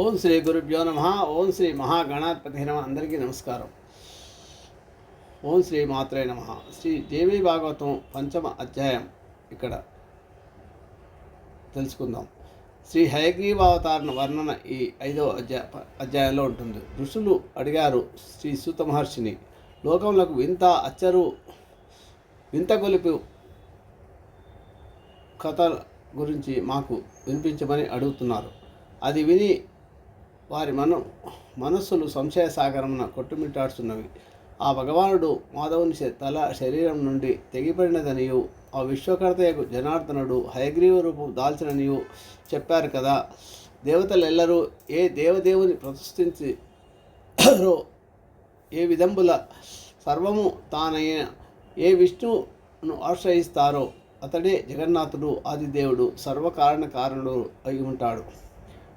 ఓం శ్రీ గురుభ్యో నమ. ఓం శ్రీ మహాగణాధిపతి నమ. అందరికీ నమస్కారం. ఓం శ్రీ మాత్రే నమ. శ్రీ దేవి భాగవతం పంచమ అధ్యాయం ఇక్కడ తెలుసుకుందాం. శ్రీ హయగ్రీవావతారణ వర్ణన ఈ ఐదవ అధ్యాయ అధ్యాయంలో ఉంటుంది. ఋషులు అడిగారు శ్రీ సూత మహర్షిని లోకములకు వింత అచ్చరు వింత గొలుపు కథ గురించి మాకు వినిపించమని అడుగుతున్నారు. అది విని వారి మన మనస్సులు సంశయ సాగరమున కొట్టుమిట్టాడుతున్నవి ఆ భగవానుడు మాధవుని తల శరీరం నుండి తెగిపడినదనియు ఆ విశ్వకర్తయకు జనార్దనుడు హయగ్రీవ రూపం దాల్చిననియు చెప్పారు కదా. దేవతలెల్లరూ ఏ దేవదేవుని ప్రతిష్ఠించి ఏ విధంబుల సర్వము తానైన ఏ విష్ణువును ఆశ్రయిస్తారో అతడే జగన్నాథుడు ఆదిదేవుడు సర్వకారణ కారణుడు అయి ఉంటాడు.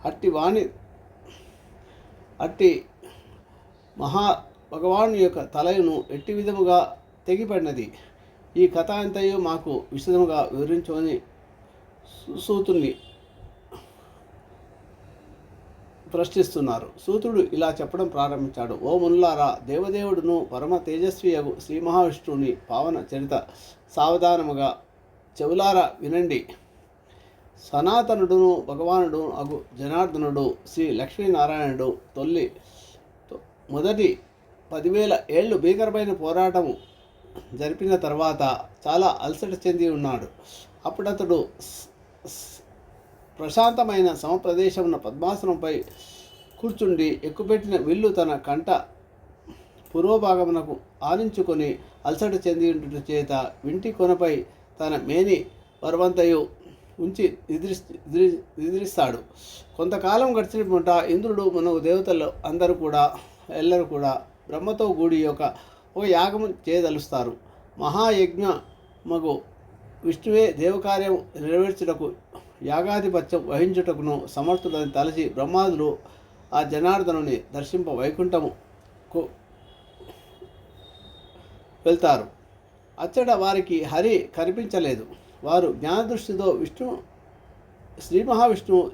అట్టి వాణి అట్టి మహా భగవాను యొక్క తలయును ఎట్టి విధముగా తెగిపడినది. ఈ కథ అంతయు మాకు విశదముగా వివరించమని సూతుని ప్రశ్నిస్తున్నారు. సూతుడు ఇలా చెప్పడం ప్రారంభించాడు. ఓ ముల్లారా దేవదేవుడును పరమ తేజస్వియగు శ్రీ మహావిష్ణువుని పావన చరిత సావధానముగా చెవులారా వినండి. సనాతనుడును భగవానుడు అగు జనార్దనుడు శ్రీ లక్ష్మీనారాయణుడు తొల్లి మొదటి పదివేల ఏళ్ళు భీకరమైన పోరాటము జరిపిన తర్వాత చాలా అలసట చెంది ఉన్నాడు. అప్పుడు అతడు ప్రశాంతమైన సమప్రదేశమున పద్మాసనంపై కూర్చుండి ఎక్కుపెట్టిన విల్లు తన కంట పూర్వభాగమునకు ఆనించుకొని అలసట చెంది చేత వింటి కొనపై తన మేని పర్వంతయు ఉంచి నిద్రి ఎదిరిస్తాడు. నిద్రిస్తాడు కొంతకాలం గడిచిన ఇంద్రుడు మనకు దేవతలు అందరూ కూడా ఎల్లరూ కూడా బ్రహ్మతో కూడి ఒక ఒక యాగం చేయదలుస్తారు. మహాయజ్ఞ మగు విష్ణువే దేవకార్యం నెరవేర్చుటకు యాగాధిపత్యం వహించుటకును సమర్థుడని తలచి బ్రహ్మాదులు ఆ జనార్దనుని దర్శింప వైకుంఠము వెళ్తారు. అచ్చట వారికి హరి కనిపించలేదు. వారు జ్ఞానదృష్టితో విష్ణు శ్రీ మహావిష్ణువు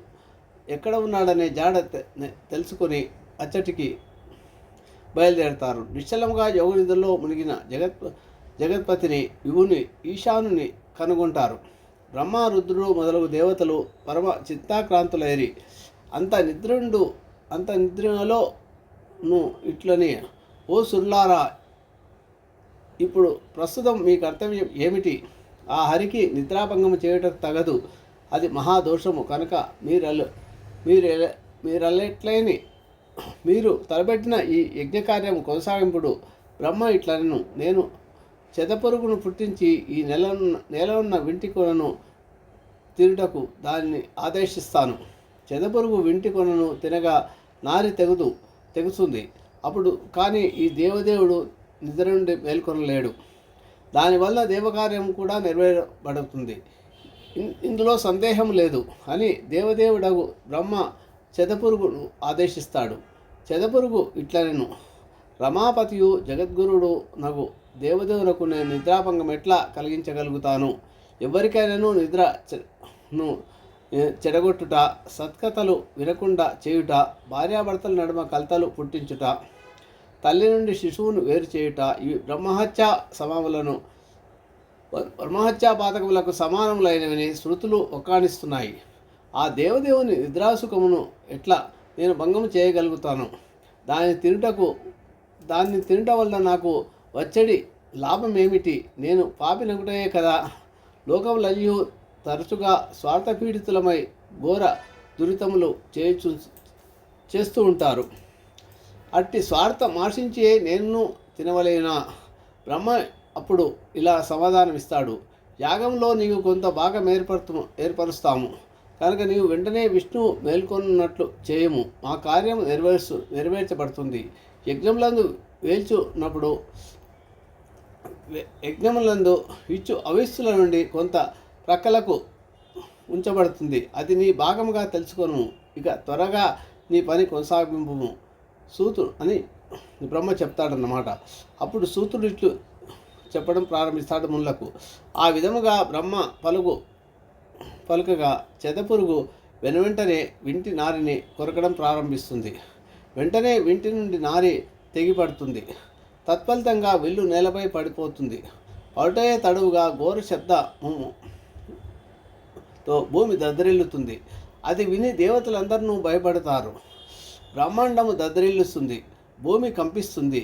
ఎక్కడ ఉన్నాడనే జాడ తె- తెలుసుకొని అచ్చటికి బయలుదేరతారు. నిశ్చలంగా యోగనిధుల్లో మునిగిన జగత్ జగత్పతిని విభుని ఈశానుని కనుగొంటారు. బ్రహ్మ రుద్రుడు మొదలగు దేవతలు పరమ చిత్తాక్రాంతులైరి. అంత నిద్రుండు అంత నిద్రలోను ఇట్లని ఓ సుర్లారా ఇప్పుడు ప్రస్తుతం మీ కర్తవ్యం ఏమిటి? ఆ హరికి నిద్రాభంగం చేయటం తగదు. అది మహాదోషము. కనుక మీరల్ మీరు మీరల్లెట్లేని మీరు తలపెట్టిన ఈ యజ్ఞకార్యం కొనసాగింపుడు బ్రహ్మ ఇట్లను నేను చెదపరుగును పుట్టించి ఈ నెల నేల ఉన్న వింటి కొనను తిరుటకు దానిని ఆదేశిస్తాను. చెదపురుగు వింటి కొనను తినగా నారి తెగుదు తెగుతుంది. అప్పుడు కానీ ఈ దేవదేవుడు నిద్ర నుండి మేల్కొనలేడు. దానివల్ల దేవకార్యం కూడా నెరవేరబడుతుంది. ఇందులో సందేహం లేదు. అని దేవదేవుడగు బ్రహ్మ చెదపురుగును ఆదేశిస్తాడు. చెదపురుగు ఇట్లనెను రమాపతియు జగద్గురుడు నగు దేవదేవులకు నేను నిద్రాభంగం ఎట్లా కలిగించగలుగుతాను? ఎవరికైనాను నిద్ర ను చెడగొట్టుట సత్కథలు వినకుండా చేయుట భార్యాభర్తల నడుమ కలతలు పుట్టించుట తల్లి నుండి శిశువును వేరు చేయుట ఇవి బ్రహ్మహత్య సమములను బ్రహ్మహత్యా పాతకములకు సమానములైనవని శృతులు ఒక్కాణిస్తున్నాయి ఆ దేవదేవుని నిద్రాసుకమును ఎట్లా నేను భంగం చేయగలుగుతాను? దాన్ని తినుటకు దాన్ని తినుట వల్ల నాకు వచ్చడి లాభం ఏమిటి నేను పాపినకుటే కదా. లోకములయ్యూ తరచుగా స్వార్థపీడితులమై ఘోర దురితములు చేయుచు చేస్తూ ఉంటారు. అట్టి స్వార్థం ఆశించే నేను తినవలేనా? బ్రహ్మ అప్పుడు ఇలా సమాధానమిస్తాడు. యాగంలో నీకు కొంత భాగం ఏర్పడు ఏర్పరుస్తాము. కనుక నీవు వెంటనే విష్ణువు మేల్కొన్నట్లు చేయము. మా కార్యం నెరవేర్చు నెరవేర్చబడుతుంది. యజ్ఞములందు వేల్చున్నప్పుడు యజ్ఞములందు ఇచ్చు అవిస్సుల నుండి కొంత ప్రక్కలకు ఉంచబడుతుంది. అది నీ భాగముగా తెలుసుకొను ఇక త్వరగా నీ పని కొనసాగింపు సూతుడు అని బ్రహ్మ చెప్తాడన్నమాట. అప్పుడు సూతుడు ఇట్లు చెప్పడం ప్రారంభిస్తాడు ముళ్ళకు ఆ విధముగా బ్రహ్మ పలుగు పలుకగా చెదపురుగు వెనువెంటనే వింటి నారిని కొరకడం ప్రారంభిస్తుంది. వెంటనే వింటి నుండి నారి తెగిపడుతుంది తత్ఫలితంగా విల్లు నేలపై పడిపోతుంది. పడుటే తడువుగా ఘోర శబ్ద తో భూమి దద్దరిల్లుతుంది. అది విని దేవతలందరూ భయపడతారు. బ్రహ్మాండము దద్దరిల్లుస్తుంది భూమి కంపిస్తుంది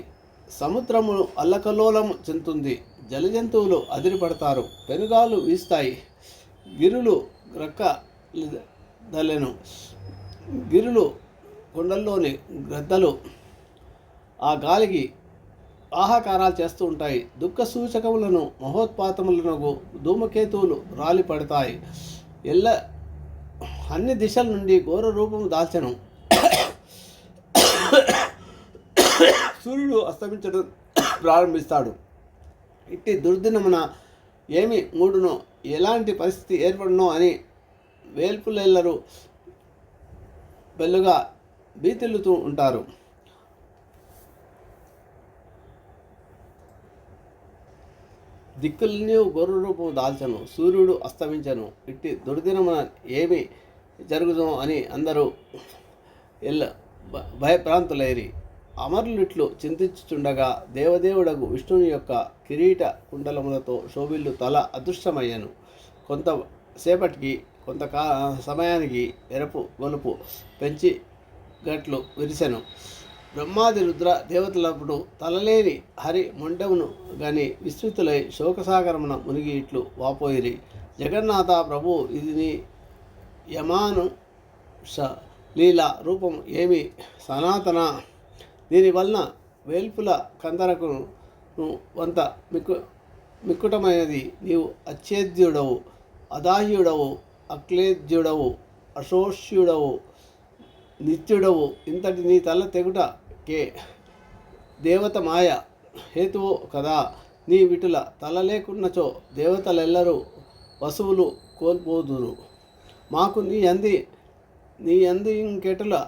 సముద్రము అల్లకల్లోలం చెందుతుంది జలజంతువులు అదిరిపడతారు పెనుగాలు వీస్తాయి గిరులు గ్రక్క దలెను గిరులు కొండల్లోని గ్రద్దలు ఆ గాలికి ఆహాకారాలు చేస్తూ ఉంటాయి. దుఃఖ సూచకములను మహోత్పాతములను ధూమకేతువులు రాలి పడతాయి ఎల్ల అన్ని దిశల నుండి ఘోర రూపం దాల్చను. సూర్యుడు అస్తమించడం ప్రారంభిస్తాడు. ఇట్టి దుర్దినమున ఏమి మూడునో? ఎలాంటి పరిస్థితి ఏర్పడునో అని వేల్పులెల్లరు బెల్లుగా బీతిల్లుతూ ఉంటారు. దిక్కులన్నీ గొర్రె రూపం దాల్చను సూర్యుడు అస్తమించను. ఇట్టి దుర్దినమున ఏమి జరుగుదో అని అందరూ ఎల్ల భయప్రాంతులైరి. అమరులిట్లు చింతించుచుండగా దేవదేవుడగు విష్ణుని యొక్క కిరీట కుండలములతో శోభిల్లు తల అదృష్టమయ్యను. కొంతసేపటికి కొంత సమయానికి ఎరపు గొలుపు పెంచి గట్లు విరిసెను. బ్రహ్మాది రుద్ర దేవతలప్పుడు తలలేని హరి మొండమును గని విస్తృతులై శోకసాగరమున మునిగి ఇట్లు వాపోయిరి. జగన్నాథ ప్రభు ఇది నీ యమాను లీల రూపం ఏమి సనాతన దీనివలన వేల్పుల కందరకు వంత మిక్కు మిక్కుటమైనది. నీవు అచ్చేద్యుడవు అదాహ్యుడవు అక్లేద్యుడవు అశోష్యుడవు నిత్యుడవు. ఇంతటి నీ తల తెగుట కే? దేవత మాయ హేతువు కదా? నీ విటుల తల లేకున్నచో దేవతలెల్లరూ వసువులు కోల్పోదురు. మాకు నీ అంది నీ అంది ఇంకెటుల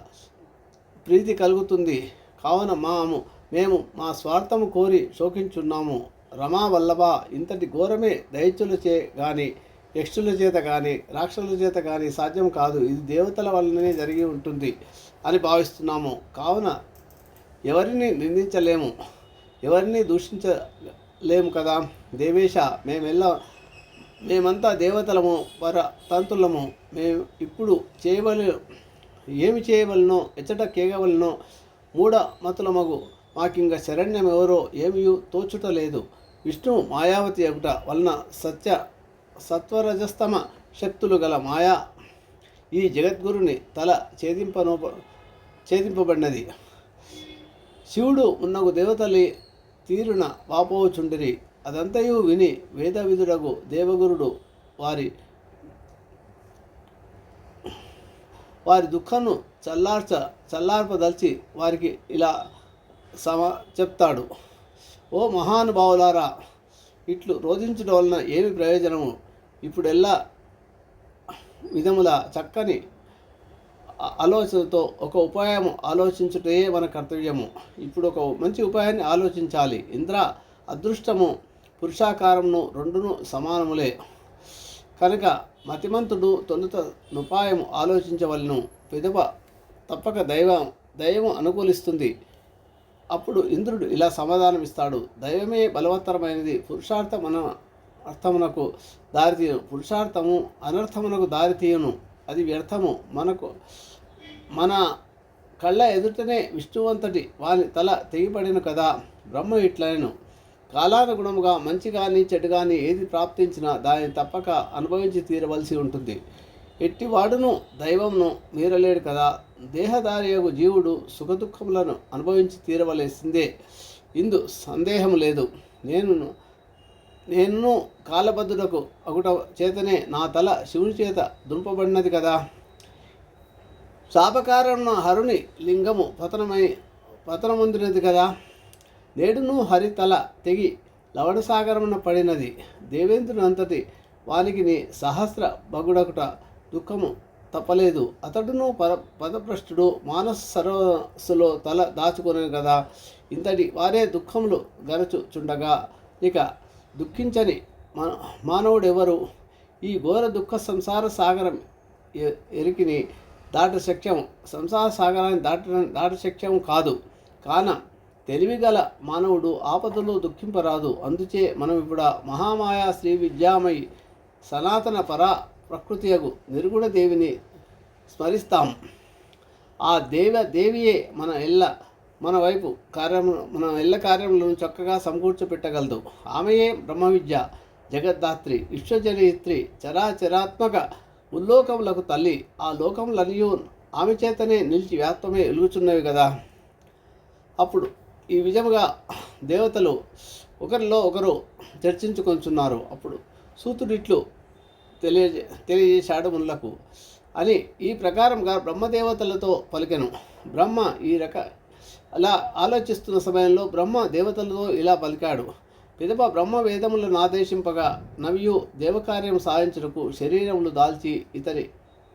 ప్రీతి కలుగుతుంది. కావున మాము మేము మా స్వార్థము కోరి శోకించున్నాము. రమా వల్లభ ఇంతటి ఘోరమే దైత్యులచే గాని యక్షుల చేత కానీ రాక్షసుల చేత కానీ సాధ్యం కాదు. ఇది దేవతల వల్లనే జరిగి ఉంటుంది అని భావిస్తున్నాము. కావున ఎవరిని నిందించలేము. ఎవరిని దూషించలేము కదా? దేవేశ మేమెల్ల మేమంతా దేవతలము పర తంతులము మేము ఇప్పుడు చేయవల ఏమి చేయవలనో ఎచ్చట కేగవలనో మూఢ మతులమగు మాకింక శరణ్యం ఎవరో ఏమీ తోచుటలేదు. విష్ణు మాయావతి ఎగుట వలన సత్య సత్వరజస్తమ శక్తులు గల మాయా ఈ జగద్గురుని తల ఛేదింపనో ఛేదింపబడినది. శివుడు ఉన్నగు దేవతలి తీరున వాపోచుండిరి అదంతయు విని వేదవిధుడగు దేవగురుడు వారి వారి దుఃఖను చల్లార్చ చల్లార్పదలిచి వారికి ఇలా సమ చెప్తాడు. ఓ మహానుభావులారా ఇట్లు రోధించడం వలన ఏమి ప్రయోజనము? ఇప్పుడెల్లా విధముల చక్కని ఆలోచనతో ఒక ఉపాయం ఆలోచించుటే మన కర్తవ్యము. ఇప్పుడు ఒక మంచి ఉపాయాన్ని ఆలోచించాలి. ఇంద్ర అదృష్టము పురుషాకారమును రెండును సమానములే. కనుక మతిమంతుడు తొలుత నుపాయము ఆలోచించవలను. పెదవ తప్పక దైవం దైవం అనుకూలిస్తుంది. అప్పుడు ఇంద్రుడు ఇలా సమాధానం ఇస్తాడు దైవమే బలవత్తరమైనది పురుషార్థమన అర్థమునకు దారితీయను పురుషార్థము అనర్థమునకు దారితీయను అది వ్యర్థము. మనకు మన కళ్ళ ఎదుటనే విష్ణువంతటి వాని తల తెగిపడిను కదా. బ్రహ్మ ఇట్లనను. కాలానుగుణముగా మంచి కానీ చెడు కానీ ఏది ప్రాప్తించినా దాన్ని తప్పక అనుభవించి తీరవలసి ఉంటుంది. ఎట్టివాడును దైవంను మీరలేడు కదా. దేహదారియగు జీవుడు సుఖదుఖములను అనుభవించి తీరవలసిందే. ఇందు సందేహం లేదు. నేను నేను కాలబద్ధుడకు అగుట చేతనే నా తల శివుని చేత దుంపబడినది కదా. శాపకారణ హరుని లింగము పతనమై పతనమొందినది కదా. నేడును హరి తల తెగి లవణసాగరమున పడినది. దేవేంద్రుని అంతటి వానికి నీ సహస్ర బగుడకుట దుఃఖము తప్పలేదు. అతడును పద పదభ్రష్టుడు మానస సరస్సులో తల దాచుకునే కదా ఇంతటి వారే దుఃఖములు గరచుచుండగా. ఇక దుఃఖించని మానవుడెవరు? ఈ ఘోర దుఃఖ సంసార సాగరం ఎరికిని దాట శక్యం సంసార సాగరాన్ని దాట శక్యం కాదు. కాన తెలివిగల మానవుడు ఆపదలో దుఃఖింపరాదు. అందుచే మనం ఇప్పుడు మహామాయా శ్రీ విద్యామయి సనాతన పర ప్రకృతియగు నిర్గుణ దేవిని స్మరిస్తాం. ఆ దేవ దేవియే మన ఎల్ల మన వైపు కార్యము మన ఎల్ల కార్యములను చక్కగా సమకూర్చపెట్టగలదు. ఆమెయే బ్రహ్మ విద్య జగద్ధాత్రి విశ్వజనయిత్రి చరాచరాత్మక ఉల్లోకములకు తల్లి. ఆ లోకములనియు ఆమె చేతనే నిలిచి వ్యాప్తమే వెలుగుచున్నవి కదా అప్పుడు ఈ విధముగా దేవతలు ఒకరిలో ఒకరు చర్చించుకొంచున్నారు. అప్పుడు సూతుడిట్లు తెలియజే తెలియజేశాడు ముళ్ళకు అని ఈ ప్రకారంగా బ్రహ్మదేవతలతో పలికెను. బ్రహ్మ ఈ రక అలా ఆలోచిస్తున్న సమయంలో బ్రహ్మ దేవతలతో ఇలా పలికాడు. పిదప బ్రహ్మ వేదములను ఆదేశింపగా నవియు దేవకార్యం సాధించుటకు శరీరములు దాల్చి ఇతని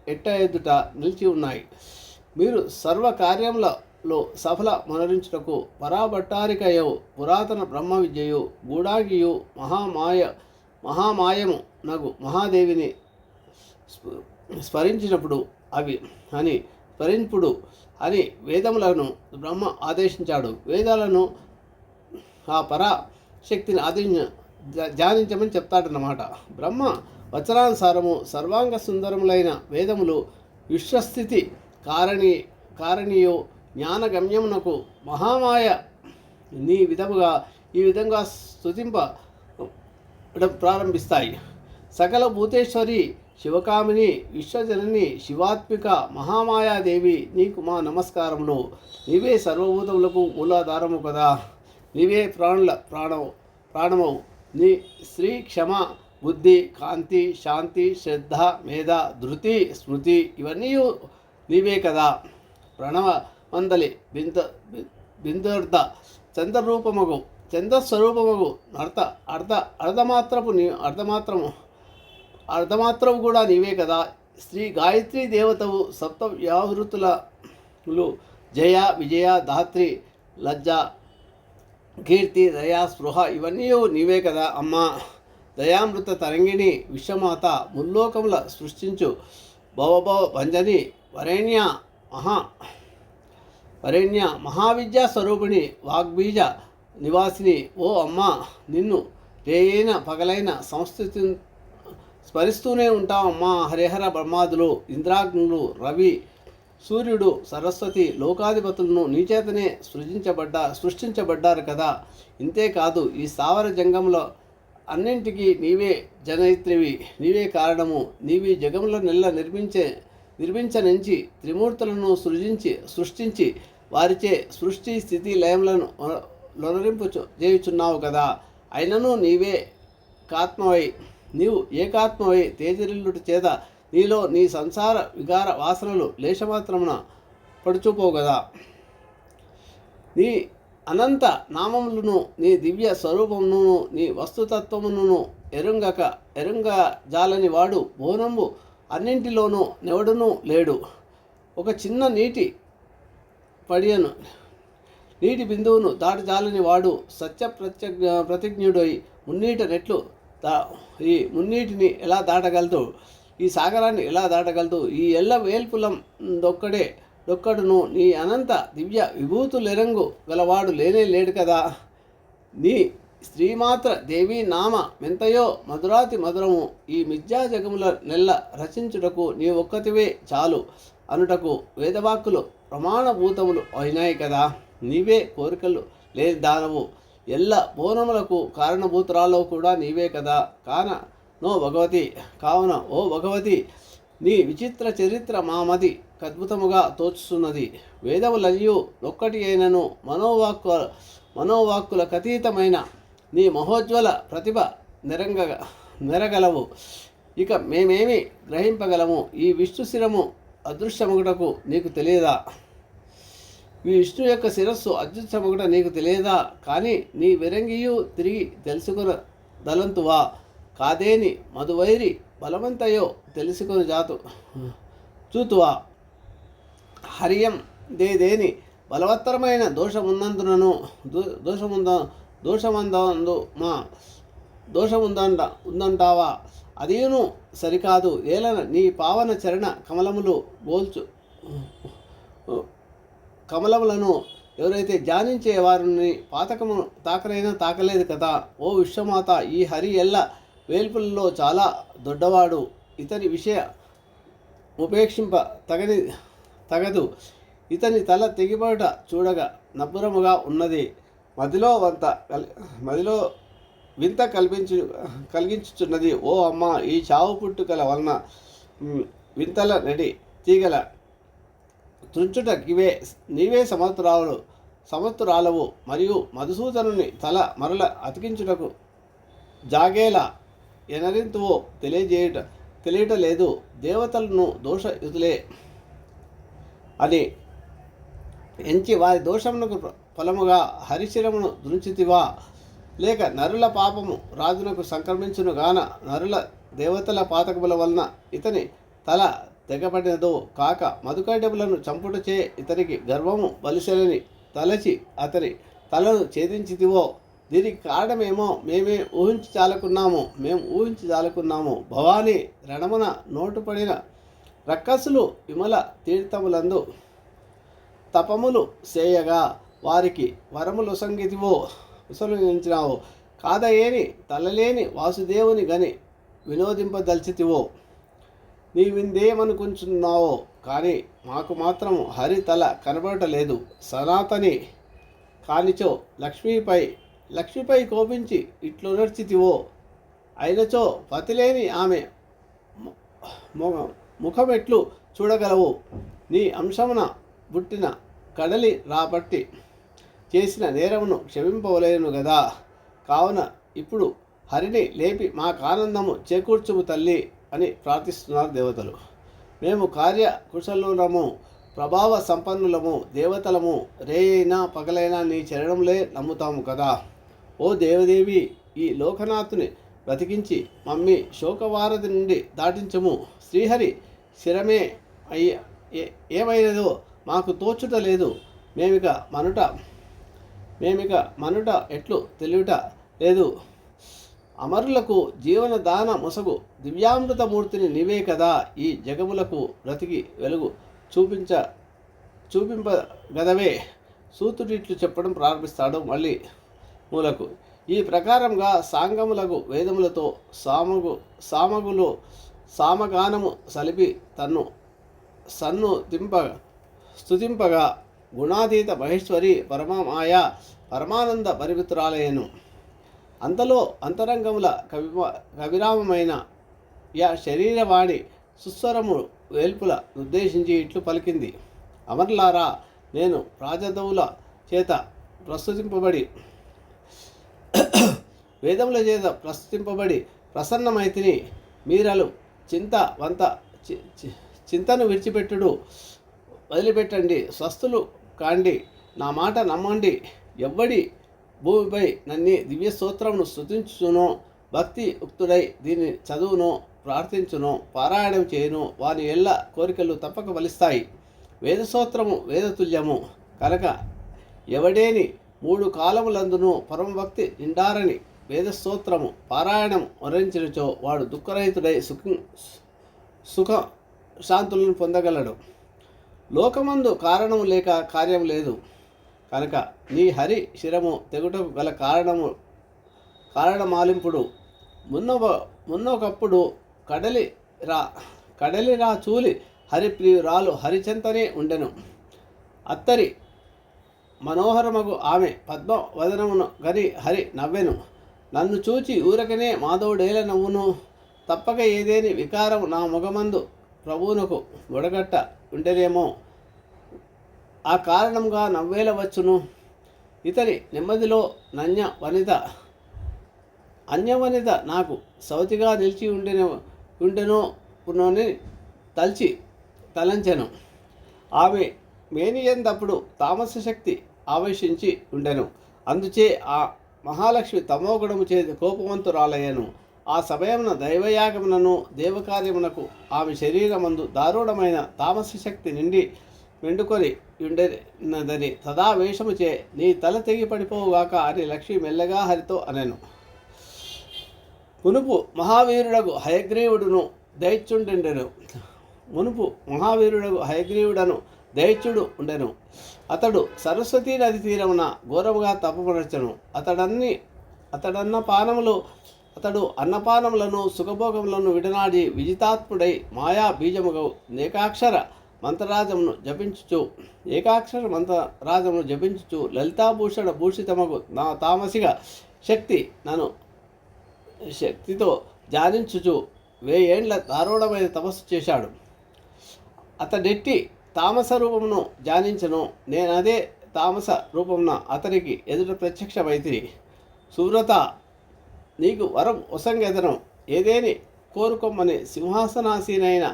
ఎట్ట ఎదుట నిలిచి ఉన్నాయి. మీరు సర్వ కార్యములలో సఫల మనరించుటకు పరాభట్టారికయు పురాతన బ్రహ్మ విద్యయు గూడాగియు మహామాయ మహామాయము నగు మహాదేవిని స్మరించినప్పుడు అవి అని స్మరింపుడు అని వేదములను బ్రహ్మ ఆదేశించాడు. వేదాలను ఆ పరాశక్తిని ఆదేశ ధ్యానించమని చెప్తాడన్నమాట. బ్రహ్మ వచనానుసారము సర్వాంగ సుందరములైన వేదములు విశ్వస్థితి కారణి కారణీయో జ్ఞానగమ్యమునకు మహామాయ నీ విధముగా ఈ విధంగా స్తుతింప ప్రారంభిస్తాయి. సకల భూతేశ్వరి శివకామిని విశ్వజనని శివాత్మిక మహామాయాదేవి నీకు మా నమస్కారములు. నీవే సర్వభూతములకు మూలాధారము కదా. నీవే ప్రాణుల ప్రాణము ప్రాణమవు. నీ శ్రీ క్షమ బుద్ధి కాంతి శాంతి శ్రద్ధ మేధ ధృతి స్మృతి ఇవన్నీ నీవే కదా. ప్రణవ మందలి బింద బిందర్ధ చంద్రరూపమగు. చంద్రస్వరూపమగు అర్థ అర్ధ అర్ధమాత్రపు నీ అర్ధమాత్రము అర్ధమాత్రము కూడా నీవే కదా. శ్రీ గాయత్రి దేవతవు సప్త వ్యాహృతులు జయ విజయ ధాత్రి లజ్జ కీర్తి దయా స్పృహ ఇవన్నీ నీవే కదా అమ్మా. దయామృత తరంగిణి విశ్వమాత ముల్లోకముల సృష్టించు. భవభవ భంజని వరేణ్య మహా వరేణ్య మహావిద్యా స్వరూపిణి వాగ్బీజ నివాసిని ఓ అమ్మ నిన్ను రేయైన పగలైన సంస్థితి స్మరిస్తూనే ఉంటామమ్మా హరిహర బ్రహ్మాదులు ఇంద్రాగ్నులు రవి సూర్యుడు సరస్వతి లోకాధిపతులను నీచేతనే సృజించబడ్డా సృష్టించబడ్డారు కదా. ఇంతేకాదు ఈ స్థావర జంగంలో అన్నింటికీ నీవే జనయిత్రివి నీవే కారణము. నీవి జగముల నెల నిర్మించే నిర్మించనించి త్రిమూర్తులను సృజించి సృష్టించి వారిచే సృష్టి స్థితి లయములను లొలరింపు చేయుచున్నావు కదా. అయినను నీవే కాత్మవై నీవు ఏకాత్మవై తేజరిల్లుటి చేత నీలో నీ సంసార వికార వాసనలు లేశమాత్రమున పడుచుపోవు కదా. నీ అనంత నామములను నీ దివ్య స్వరూపమును నీ వస్తుతత్వమును ఎరుంగక ఎరుంగ జాలని వాడు బోనంబు అన్నింటిలోనూ నెవడునూ లేడు. ఒక చిన్న నీటి పడియను నీటి బిందువును దాటి జాలని వాడు సత్య ప్రత్యజ్ఞ ప్రతిజ్ఞుడై మున్నీట నెట్లు దా ఈ మున్నీటిని ఎలా దాటగలదు ఈ సాగరాన్ని ఎలా దాటగలదు ఈ ఎల్ల వేల్పులం దొక్కడే దొక్కడును నీ అనంత దివ్య విభూతులెరంగు గలవాడు లేనే లేడు కదా? నీ స్త్రీమాత్ర దేవీ నామ మెంతయో మధురాతి మధురము ఈ మిథ్యా జగముల నెల్ల రచించుటకు నీ ఒక్కతివే చాలు అనుటకు వేదవాక్కులు ప్రమాణభూతములు అయినాయి కదా? నీవే కోరికలు లేని దానవు. ఎల్ల బోనములకు కారణభూతురాలో కూడా నీవే కదా. కాన నో భగవతి. కావున ఓ భగవతి నీ విచిత్ర చరిత్ర మా మది అద్భుతముగా తోచుతున్నది వేదములయ్యు ఒక్కటి అయినను మనోవాక్కు మనోవాక్కులకు అతీతమైన నీ మహోజ్వల ప్రతిభ నిరంగ నెరగలవు. ఇక మేమేమి గ్రహింపగలము? ఈ విష్ణుశిరము అదృశ్యముగుటకు నీకు తెలియదా? విష్ణు యొక్క శిరస్సు అత్యుత్తమగుట నీకు తెలియదా? కానీ నీ విరంగియు తిరిగి తెలుసుకున్న దలంతువా కాదేని మధువైరి బలవంతయో తెలుసుకుని జాతు. చూతువా హరియం దేదేని బలవత్తరమైన దోషమున్నందునను. దోషముంద దోషమందందు మా దోషముందంట ఉందంటావా? అదేను సరికాదు. ఏలన నీ పావన చరణ కమలములు గోల్చు. కమలములను ఎవరైతే ధ్యానించే వారిని పాతకము తాకరైనా తాకలేదు కదా? ఓ విశ్వమాత ఈ హరి ఎల్ల వేల్పులలో చాలా దొడ్డవాడు. ఇతని విషయ ఉపేక్షింప తగని తగదు. ఇతని తల తెగిబోట చూడగా నబ్బురముగా ఉన్నది. మదిలో వంత మదిలో వింత కల్పించు కలిగించుచున్నది. ఓ అమ్మ ఈ చావు పుట్టుకల వలన వింతల నడి తీగల తుంచుట ఇవే నీవే సమర్థురాలు సమర్థురాలవు మరియు మధుసూదనుని తల మరల అతికించుటకు జాగేలా ఎనరింతువో తెలియజేయుట తెలియట లేదు దేవతలను దోషయుతులే అని ఎంచి వారి దోషమునకు ఫలముగా హరిశిరమును దృంచితివా లేక నరుల పాపము రాజునకు సంక్రమించును గాన నరుల దేవతల పాతకముల వలన ఇతని తల తెగబడినదో కాక మధుకైటములను చంపుటచే ఇతనికి గర్వము బలిసెలని తలచి అతని తలను ఛేదించితివో. దీనికి కారణమేమో మేమే ఊహించి చాలుకున్నాము మేము ఊహించి చాలుకున్నాము. భవానీ రణమున నోటుపడిన రక్కసులు విమల తీర్థములందు తపములు చేయగా వారికి వరములు సంగీతివో విసర్జించినావు కాదయేని తలలేని వాసుదేవుని గని వినోదింపదల్చితివో. నీవిందేమనుకుంటున్నావో? కానీ మాకు మాత్రం హరి తల కనబడటలేదు. సనాతని కానిచో లక్ష్మీపై లక్ష్మిపై కోపించి ఇట్లు నడిచితివో. అయినచో పతిలేని ఆమె ముఖమెట్లు చూడగలవు. నీ అంశమున పుట్టిన కడలి రాబట్టి చేసిన నేరమును క్షమింపవలేను గదా. కావున ఇప్పుడు హరిని లేపి మాకానందము చేకూర్చుము తల్లి. అని ప్రార్థిస్తున్నారు దేవతలు. మేము కార్య కుశలులము ప్రభావ సంపన్నులము దేవతలము రేయైనా పగలైనా నీ చరణంలే నమ్ముతాము కదా. ఓ దేవదేవి ఈ లోకనాథుని బ్రతికించి మమ్మీ శోకవారధి నుండి దాటించము. శ్రీహరి శిరమే అయ్య ఏ- ఏమైనదో మాకు తోచుట లేదు. మేమిక మనుట మేమిక మనుట ఎట్లు తెలియట లేదు. అమరులకు జీవన దాన ముసగు దివ్యామృతమూర్తిని నీవే కదా ఈ జగములకు బ్రతికి వెలుగు చూపించ చూపింపగదవే. సూతుడిట్లు చెప్పడం ప్రారంభిస్తాడు మళ్ళీ మూలకు. ఈ ప్రకారంగా సాంగములకు వేదములతో సామగు సామగులు సామగానము సలిపి తన్ను సన్ను దింప స్తుతింపగా గుణాతీత మహేశ్వరి పరమమాయ పరమానంద పరిమితురాలయను అంతలో అంతరంగముల కవి కవిరామమైన యా శరీరవాణి సుస్వరము వేల్పుల ఉద్దేశించి ఇట్లు పలికింది. అమర్లారా నేను రాజదవుల చేత ప్రస్తుతింపబడి వేదముల చేత ప్రస్తుతింపబడి ప్రసన్నమైతిని మీరలు చింత వంత చింతను విడిచిపెట్టుడు వదిలిపెట్టండి. స్వస్థులు కాండి. నా మాట నమ్మండి. ఎవ్వడి భూమిపై నన్ని దివ్య స్తోత్రమును స్థుతించును భక్తి ఉక్తుడై దీన్ని చదువును ప్రార్థించును పారాయణం చేయును వాని ఎల్ల కోరికలు తప్పక ఫలిస్తాయి. వేదసూత్రము వేదతుల్యము. కనుక ఎవడేని మూడు కాలములందును పరమభక్తి నిండారని వేదస్తోత్రము పారాయణం వరించినచో వాడు దుఃఖరహితుడై సుఖ సుఖ శాంతులను పొందగలడు. లోకమందు కారణం లేక కార్యం లేదు. కనుక నీ హరి శిరము తెగుట గల కారణము కారణమాలింపుడు. మున్న మున్నొకప్పుడు కడలి రా కడలి రా చూలి హరిప్రియురాలు హరిచెంతనే ఉండెను. అత్తరి మనోహరమగు ఆమె పద్మవదనమును గని హరి నవ్వెను. నన్ను చూచి ఊరకనే మాధవుడేల నవ్వును. తప్పక ఏదేని వికారం నా ముఖమందు ప్రభువునకు బుడగట్ట ఉండేదేమో. ఆ కారణంగా నవ్వేల వచ్చును. ఇతని నెమ్మదిలో నన్య వనిత అన్యవనిత నాకు సవతిగా నిలిచి ఉండిన ఉండెనో పునోని తలచి తలంచెను. ఆమె మేనియందప్పుడు తామస శక్తి ఆవేశించి ఉండెను. అందుచే ఆ మహాలక్ష్మి తమోగుణము చే కోపవంతురాలయ్యను. ఆ సమయమున దైవయాగమునను దేవకార్యమునకు ఆమె శరీరమందు దారుణమైన తామస శక్తి నిండి వెండుకొని ఉండేనదని తదా వేషముచే నీ తల తెగి పడిపోవుగాక అని లక్ష్మి మెల్లగా హరితో అనెను. మునుపు మహావీరుడకు హయగ్రీవుడును దైత్యుండెను మునుపు మహావీరుడకు హయగ్రీవుడను దైత్యుడు ఉండెను. అతడు సరస్వతీ నది తీరమున ఘోరముగా తపమరచను అతడన్ని అతడన్న పానములు అతడు అన్నపానములను సుఖభోగములను విడనాడి విజితాత్ముడై మాయా బీజముగవు నేకాక్షర మంత్రరాజమును జపించుచు ఏకాక్షర మంత్రరాజమును జపించుచు లలితాభూషణ భూషితమగు నా తామసిగా శక్తి నన్ను శక్తితో ధ్యానించుచు వేయేండ్ల దారుణమైన తపస్సు చేశాడు. అతడెట్టి తామస రూపమును ధ్యానించను నేనదే తామస రూపమున అతనికి ఎదుట ప్రత్యక్షమైతిని సువ్రత నీకు వరం ఒసంగెదను ఏదేని కోరుకోమని సింహాసనాసీనైన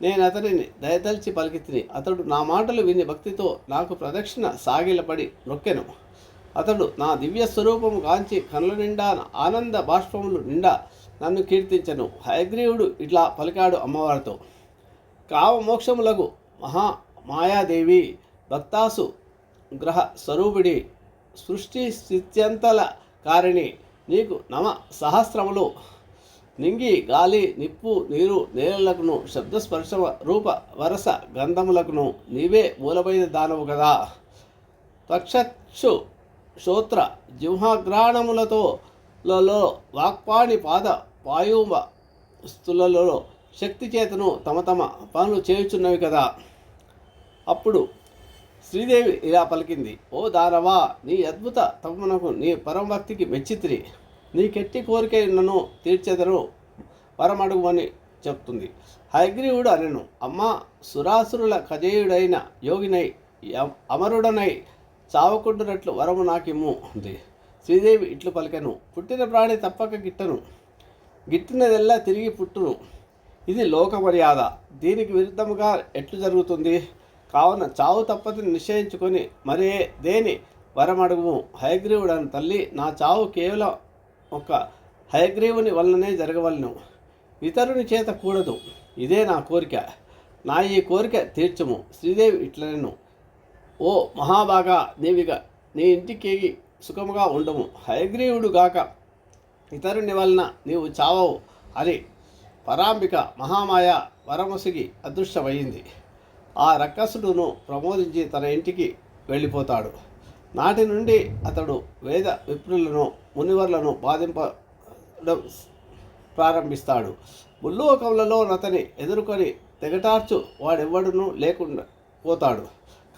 నేను అతనిని దయతలిచి పలికితిని. అతడు నా మాటలు విని భక్తితో నాకు ప్రదక్షిణ సాగిలపడి నొక్కెను. అతడు నా దివ్య స్వరూపము కాంచి కనుల నిండా ఆనంద బాష్పములు నిండా నన్ను కీర్తించను. హయగ్రీవుడు ఇట్లా పలికాడు అమ్మవారితో. కావమోక్షములకు మహా మాయాదేవి భక్తాసు గ్రహ స్వరూపిడి సృష్టి స్థిత్యంతల కారిణి నీకు నమ సహస్రములు. నింగి గాలి నిప్పు నీరు నేలలకును శబ్దస్పర్శ రూప వరస గంధములకును నీవే మూలమైన దానవు కదా పక్షక్షు శ్రోత్ర జింహగ్రాణములతో లలో వాక్పాణి పాద వాయువ స్థులలో శక్తి చేతను తమ తమ పనులు చేయుచున్నవి కదా. అప్పుడు శ్రీదేవి ఇలా పలికింది ఓ దానవా నీ అద్భుత తపమునకు నీ పరమభక్తికి మెచ్చిత్రి. నీకెట్టి కోరిక నన్ను తీర్చెదను పరమడుగుమని చెప్తుంది. హయగ్రీవుడు అనెను అమ్మ సురాసురుల కజేయుడైన యోగినై అమరుడనై చావకుంటున్నట్లు వరము నాకిమ్ము ఉంది శ్రీదేవి ఇట్లు పలికెను పుట్టిన ప్రాణి తప్పక గిట్టను. గిట్టినదెల్లా తిరిగి పుట్టును. ఇది లోక మర్యాద దీనికి విరుద్ధముగా ఎట్లు జరుగుతుంది? కావున చావు తప్పదని నిశ్చయించుకొని మరే దేని వరమడుగు హయగ్రీవుడని తల్లి నా చావు కేవలం ఒక హయగ్రీవుని వలననే జరగవలను. ఇతరుని చేత కూడదు. ఇదే నా కోరిక. నా ఈ కోరిక తీర్చము. శ్రీదేవి ఇట్లనెను. ఓ మహాభాగా నీవిగా నీ ఇంటికి సుఖముగా ఉండము. హయగ్రీవుడు గాక ఇతరుని వలన నీవు చావవు అని పరాంబిక మహామాయ వరముసిగి అదృశ్యమైంది ఆ రక్కసుడును ప్రమోదించి తన ఇంటికి వెళ్ళిపోతాడు. నాటి నుండి అతడు వేద విప్రులను మునివర్లను బాధింపడం ప్రారంభిస్తాడు. ముల్లోకములలో అతని ఎదుర్కొని తెగటార్చు వాడెవ్వడునూ లేకుండా పోతాడు.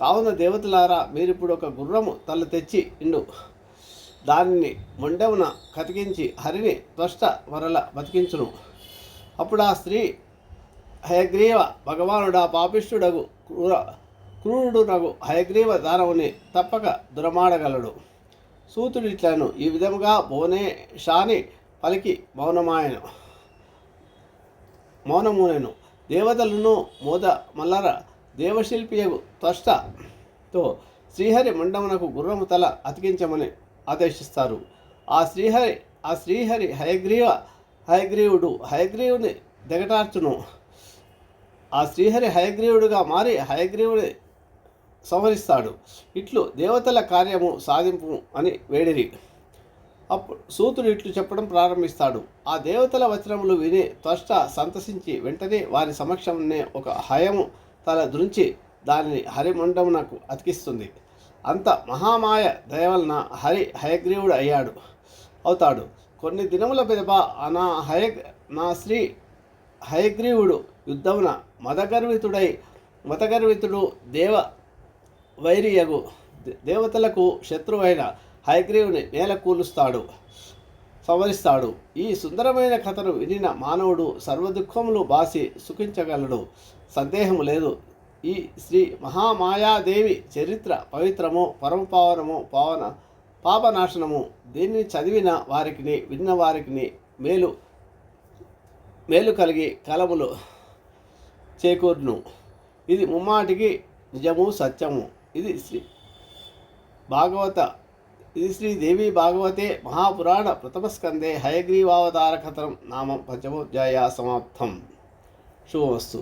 కావున దేవతలారా మీరిప్పుడు ఒక గుర్రము తల తెచ్చి ఇండు. దానిని మొండెమున కతికించి హరిని త్వష్ట వరల బతికించును. అప్పుడు ఆ స్త్రీ హయగ్రీవ భగవానుడా పాపిష్ఠుడగు క్రూర క్రూరుడునగు హయగ్రీవ దానవుని తప్పక దురమాడగలడు. సూతుడిట్లను ఈ విధముగా భువనేశాని పలికి మౌనమాయను మౌనమునెను. దేవతలను మోద మల్లర దేవశిల్పియగు త్వష్టతో శ్రీహరి మండమునకు గుర్రము తల అతికించమని ఆదేశిస్తారు. ఆ శ్రీహరి ఆ శ్రీహరి హయగ్రీవ హయగ్రీవుడు హయగ్రీవుని దిగటార్చును. ఆ శ్రీహరి హయగ్రీవుడుగా మారి హయగ్రీవుని సంహరిస్తాడు. ఇట్లు దేవతల కార్యము సాధింపు అని వేడిరి. అప్పుడు సూతుడు ఇట్లు చెప్పడం ప్రారంభిస్తాడు. ఆ దేవతల వచనములు విని త్వష్ట సంతసించి వెంటనే వారి సమక్షంనే ఒక హయము తల దృంచి దానిని హరిమండమునకు అతికిస్తుంది. అంత మహామాయ దయవలన హరి హయగ్రీవుడు అయ్యాడు అవుతాడు. కొన్ని దినముల పిదప నా హయ నా శ్రీ హయగ్రీవుడు యుద్ధమున మదగర్వితుడై మతగర్వితుడు దేవ వైరియగు దే- దేవతలకు శత్రువైన హయగ్రీవుని నేల కూలుస్తాడు సంవరిస్తాడు ఈ సుందరమైన కథను వినిన మానవుడు సర్వదుఃఖములు బాసి సుఖించగలడు. సందేహము లేదు. ఈ శ్రీ మహామాయాదేవి చరిత్ర పవిత్రము పరమపావనము పావన పాపనాశనము దీన్ని చదివిన వారికి విన్న వారికి మేలు మేలు కలిగి కలములు చేకూరును. ఇది ముమ్మాటికి నిజము సత్యము. ఇది శ్రీ భాగవత ఇది శ్రీ దేవి భాగవతే మహాపురాణ ప్రథమస్కందే హయగ్రీవావతారకథనం నామం పంచమోధ్యాయ సమాప్తం. శుభమస్తు.